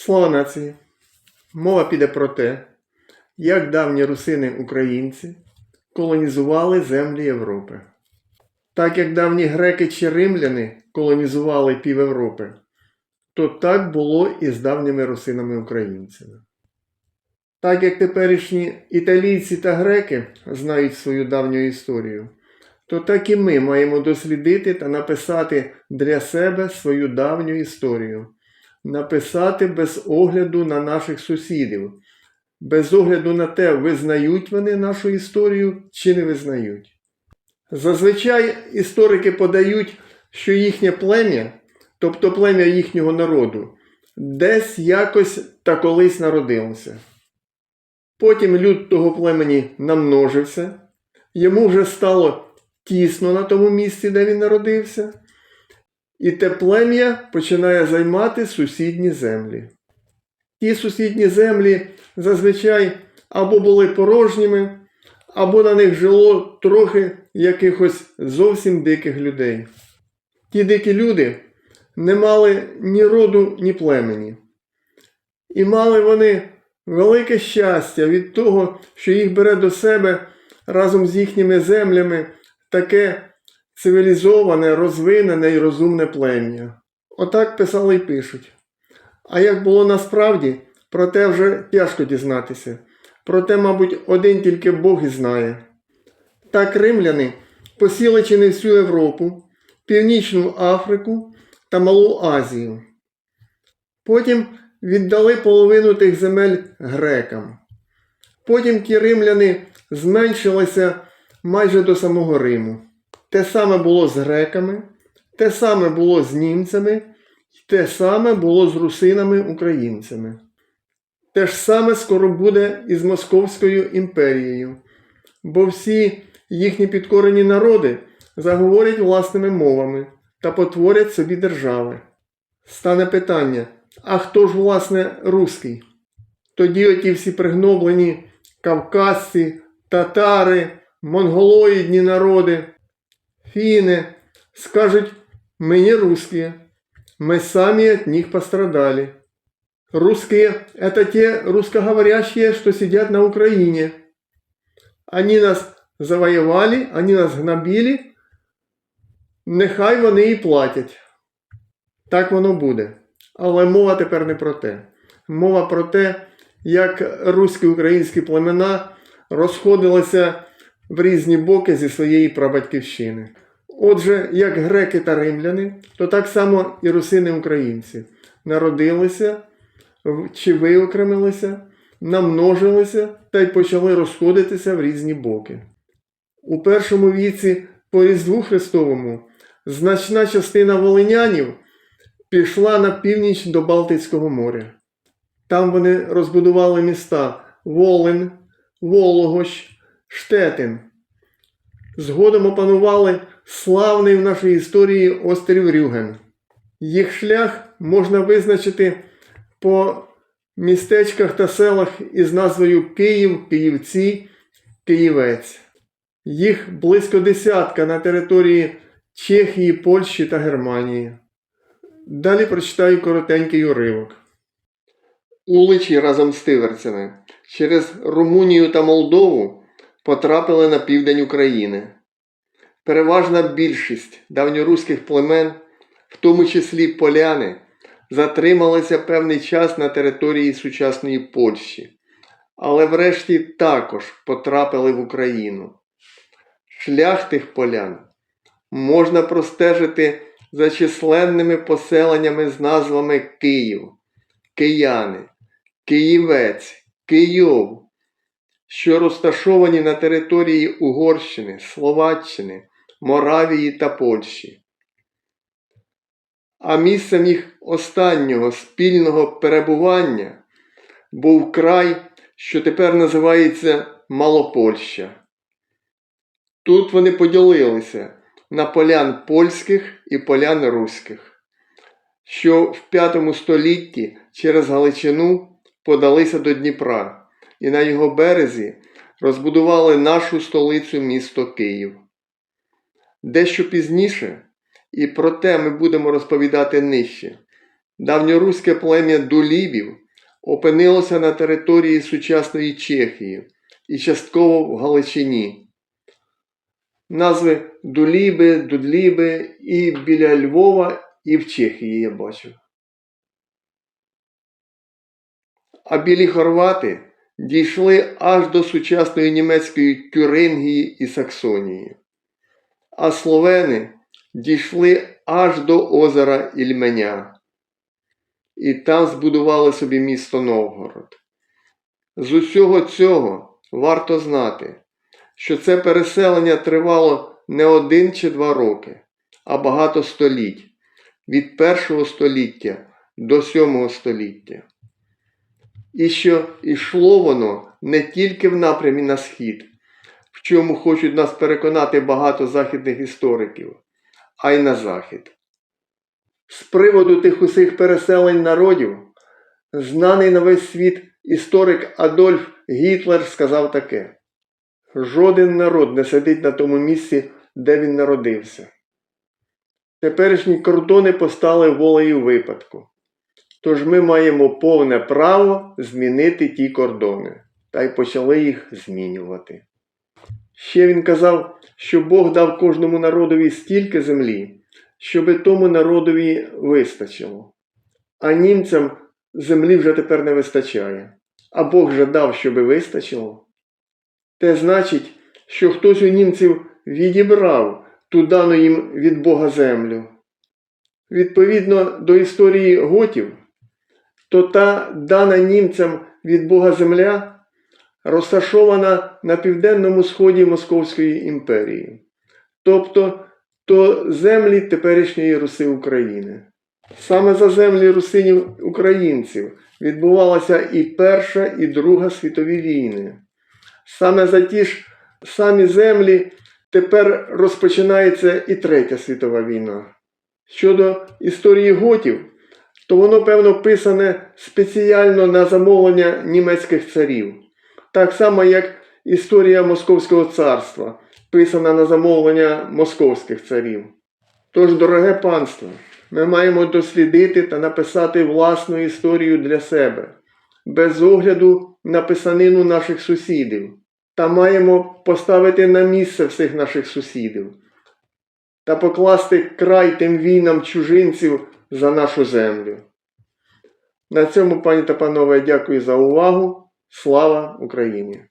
Слава нації! Мова піде про те, як давні русини-українці колонізували землі Європи. Так як давні греки чи римляни колонізували пів Європи, то так було і з давніми русинами-українцями. Так як теперішні італійці та греки знають свою давню історію, то так і ми маємо дослідити та написати для себе свою давню історію, написати без огляду на наших сусідів, без огляду на те, визнають вони нашу історію чи не визнають. Зазвичай історики подають, що їхнє плем'я, тобто плем'я їхнього народу, десь якось та колись народилося. Потім люд того племені намножився, йому вже стало тісно на тому місці, де він народився, і те плем'я починає займати сусідні землі. Ті сусідні землі зазвичай або були порожніми, або на них жило трохи якихось зовсім диких людей. Ті дикі люди не мали ні роду, ні племені. І мали вони велике щастя від того, що їх бере до себе разом з їхніми землями таке цивілізоване, розвинене і розумне плем'я. Отак писали і пишуть. А як було насправді, про те вже тяжко дізнатися. Проте, мабуть, один тільки Бог і знає. Так римляни посіли чи не всю Європу, Північну Африку та Малу Азію. Потім віддали половину тих земель грекам. Потім ті римляни зменшилися майже до самого Риму. Те саме було з греками, те саме було з німцями, те саме було з русинами-українцями. Те ж саме скоро буде і з Московською імперією, бо всі їхні підкорені народи заговорять власними мовами та потворять собі держави. Стане питання, а хто ж, власне, руський? Тоді оті всі пригноблені кавказці, татари, монголоїдні народи, фіни скажуть, ми не русские, мы сами от них пострадали. Русские – это те русскоговорящие, что сидят на Украине. Они нас завоювали, они нас гнобили, нехай вони і платять. Так воно буде. Але мова тепер не про те. Мова про те, як руські українські племена розходилися в різні боки зі своєї прабатьківщини. Отже, як греки та римляни, то так само і русини українці народилися чи виокремилися, намножилися та й почали розходитися в різні боки. У першому віці по Різдву Христовому значна частина волинянів пішла на північ до Балтицького моря. Там вони розбудували міста Волин, Вологощ, Штетин. Згодом опанували славний в нашій історії острів Рюген. Їх шлях можна визначити по містечках та селах із назвою Київ, Київці, Київець. Їх близько десятка на території Чехії, Польщі та Германії. Далі прочитаю коротенький уривок. Уличі разом з тиверцями через Румунію та Молдову потрапили на південь України. Переважна більшість давньоруських племен, в тому числі поляни, затрималися певний час на території сучасної Польщі, але врешті також потрапили в Україну. Шлях тих полян можна простежити за численними поселеннями з назвами Київ, Кияни, Київець, Київ, що розташовані на території Угорщини, Словаччини, Моравії та Польщі. А місцем їх останнього спільного перебування був край, що тепер називається Малопольща. Тут вони поділилися на полян польських і полян руських, що в V столітті через Галичину подалися до Дніпра і на його березі розбудували нашу столицю місто Київ. Дещо пізніше, і про те ми будемо розповідати нижче, давньоруське плем'я дулібів опинилося на території сучасної Чехії і частково в Галичині. Назви Дуліби, Дудліби і біля Львова, і в Чехії я бачив. А білі хорвати дійшли аж до сучасної німецької Тюрингії і Саксонії, а словени дійшли аж до озера Ільменя. І там збудували собі місто Новгород. З усього цього варто знати, що це переселення тривало не один чи два роки, а багато століть від першого століття до сьомого століття. І що йшло воно не тільки в напрямі на схід, в чому хочуть нас переконати багато західних істориків, а й на захід. З приводу тих усіх переселень народів, знаний на весь світ історик Адольф Гітлер сказав таке: жоден народ не сидить на тому місці, де він народився. Теперішні кордони постали волею випадку. Тож ми маємо повне право змінити ті кордони, та й почали їх змінювати. Ще він казав, що Бог дав кожному народові стільки землі, щоби тому народові вистачило. А німцям землі вже тепер не вистачає, а Бог же дав, щоби вистачило. Те значить, що хтось у німців відібрав ту дану їм від Бога землю. Відповідно до історії готів, то та дана німцям від Бога земля розташована на південному сході Московської імперії, тобто то землі теперішньої Руси України. Саме за землі русинів українців відбувалася і Перша, і Друга світові війни. Саме за ті ж самі землі тепер розпочинається і Третя світова війна. Щодо історії готів, то воно, певно, писане спеціально на замовлення німецьких царів, так само, як історія Московського царства, писана на замовлення московських царів. Тож, дороге панство, ми маємо дослідити та написати власну історію для себе, без огляду на писанину наших сусідів, та маємо поставити на місце всіх наших сусідів та покласти край тим війнам чужинців за нашу землю. На цьому, пані та панове, дякую за увагу. Слава Україні!